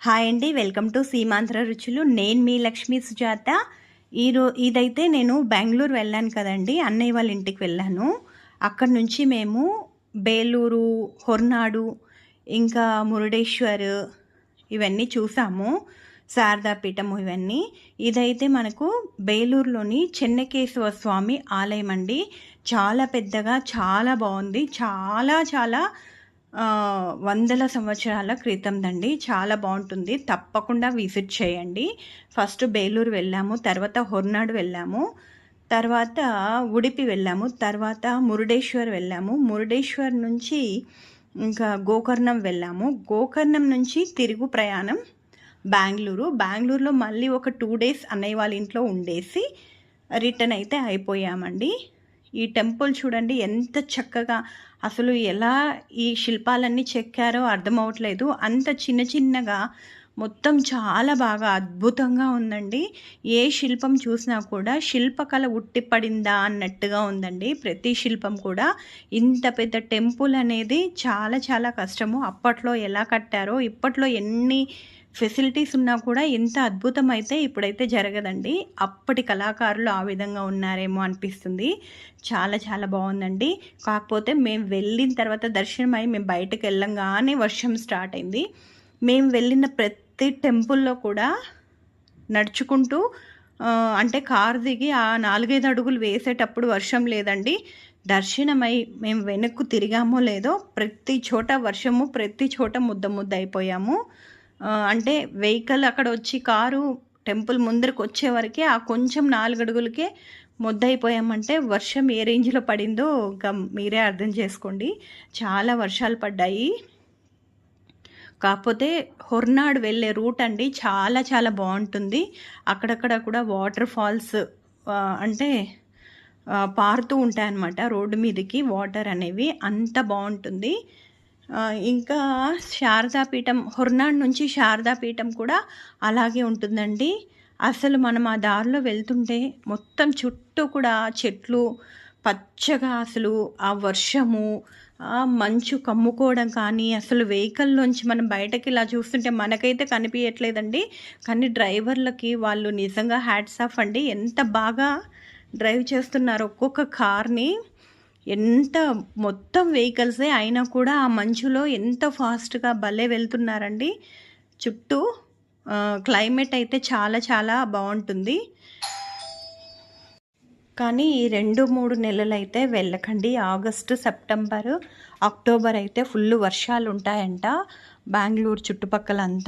Hi అండి welcome to Seemandhra రుచులు. నేను మీ లక్ష్మీ సుజాత. ఈరో ఇదైతే నేను బెంగళూరు వెళ్ళాను కదండి అన్నయ్య వాళ్ళ ఇంటికి వెళ్ళాను. అక్కడ నుంచి మేము బేలూరు హొర్నాడు ఇంకా మురుడేశ్వర్ ఇవన్నీ చూసాము. శారదాపీఠము ఇవన్నీ. ఇదైతే మనకు బేలూరులోని చెన్నకేశవ స్వామి ఆలయం అండి. చాలా పెద్దగా చాలా బాగుంది. చాలా చాలా వందల సంవత్సరాల క్రితందండి. చాలా బాగుంటుంది. తప్పకుండా విజిట్ చేయండి. ఫస్ట్ బేలూరు వెళ్ళాము తర్వాత హొర్నాడు వెళ్ళాము తర్వాత ఉడిపి వెళ్ళాము తర్వాత మురుడేశ్వర్ వెళ్ళాము. మురుడేశ్వర్ నుంచి ఇంకా గోకర్ణం వెళ్ళాము. గోకర్ణం నుంచి తిరుగు ప్రయాణం బెంగళూరు. బెంగళూరులో మళ్ళీ ఒక టూ డేస్ అన్నయ్య వాళ్ళ ఇంట్లో ఉండేసి రిటర్న్ అయితే అయిపోయామండి. ఈ టెంపుల్ చూడండి ఎంత చక్కగా అసలు ఎలా ఈ శిల్పాలన్నీ చెక్కారో అర్థమవట్లేదు. అంత చిన్న చిన్నగా మొత్తం చాలా బాగా అద్భుతంగా ఉందండి. ఏ శిల్పం చూసినా కూడా శిల్పకళ ఉట్టిపడిందా అన్నట్టుగా ఉందండి. ప్రతి శిల్పం కూడా ఇంత పెద్ద టెంపుల్ అనేది చాలా చాలా కష్టము. అప్పట్లో ఎలా కట్టారో ఇప్పట్లో ఎన్ని ఫెసిలిటీస్ ఉన్నా కూడా ఎంత అద్భుతం అయితే ఇప్పుడైతే జరగదండి. అప్పటి కళాకారులు ఆ విధంగా ఉన్నారేమో అనిపిస్తుంది. చాలా చాలా బాగుందండి. కాకపోతే మేము వెళ్ళిన తర్వాత దర్శనం అయి మేము బయటకు వెళ్ళంగానే వర్షం స్టార్ట్ అయింది. మేము వెళ్ళిన ప్రతి ప్రతి టెంపుల్లో కూడా నడుచుకుంటూ అంటే కారు దిగి ఆ నాలుగైదు అడుగులు వేసేటప్పుడు వర్షం లేదండి. దర్శనమై మేము వెనక్కు తిరిగామో లేదో ప్రతి చోట వర్షము ప్రతి చోట ముద్ద ముద్ద అయిపోయాము. అంటే వెహికల్ అక్కడ వచ్చి కారు టెంపుల్ ముందరకు వచ్చే వరకే ఆ కొంచెం నాలుగు అడుగులకే ముద్దయిపోయామంటే వర్షం ఏ రేంజ్లో పడిందో ఇంకా మీరే అర్థం చేసుకోండి. చాలా వర్షాలు పడ్డాయి. కాకపోతే హొర్నాడు వెళ్ళే రూట్ అండి చాలా చాలా బాగుంటుంది. అక్కడక్కడ కూడా వాటర్ ఫాల్స్ అంటే పారుతూ ఉంటాయన్నమాట రోడ్డు మీదకి వాటర్ అనేవి. అంత బాగుంటుంది. ఇంకా శారదాపీఠం హొర్నాడు నుంచి శారదాపీఠం కూడా అలాగే ఉంటుందండి. అసలు మనం ఆ దారిలో వెళ్తుంటే మొత్తం చుట్టూ కూడా చెట్లు పచ్చగా అసలు ఆ వర్షము ఆ మంచు కమ్ముకోవడం కానీ అసలు వెహికల్లోంచి మనం బయటకి ఇలా చూస్తుంటే మనకైతే కనిపించట్లేదండి కానీ డ్రైవర్లకి వాళ్ళు నిజంగా హ్యాట్స్ ఆఫ్ అండి. ఎంత బాగా డ్రైవ్ చేస్తున్నారు ఒక్కొక్క కార్ని. ఎంత మొత్తం వెహికల్సే అయినా కూడా ఆ మంచులో ఎంత ఫాస్ట్గా భలే వెళ్తున్నారండి. చుట్టూ క్లైమేట్ అయితే చాలా చాలా బాగుంటుంది. కానీ ఈ రెండు మూడు నెలలు అయితే వెళ్ళకండి. ఆగస్టు సెప్టెంబర్ అక్టోబర్ అయితే ఫుల్ వర్షాలు ఉంటాయంట బెంగళూరు చుట్టుపక్కల అంతా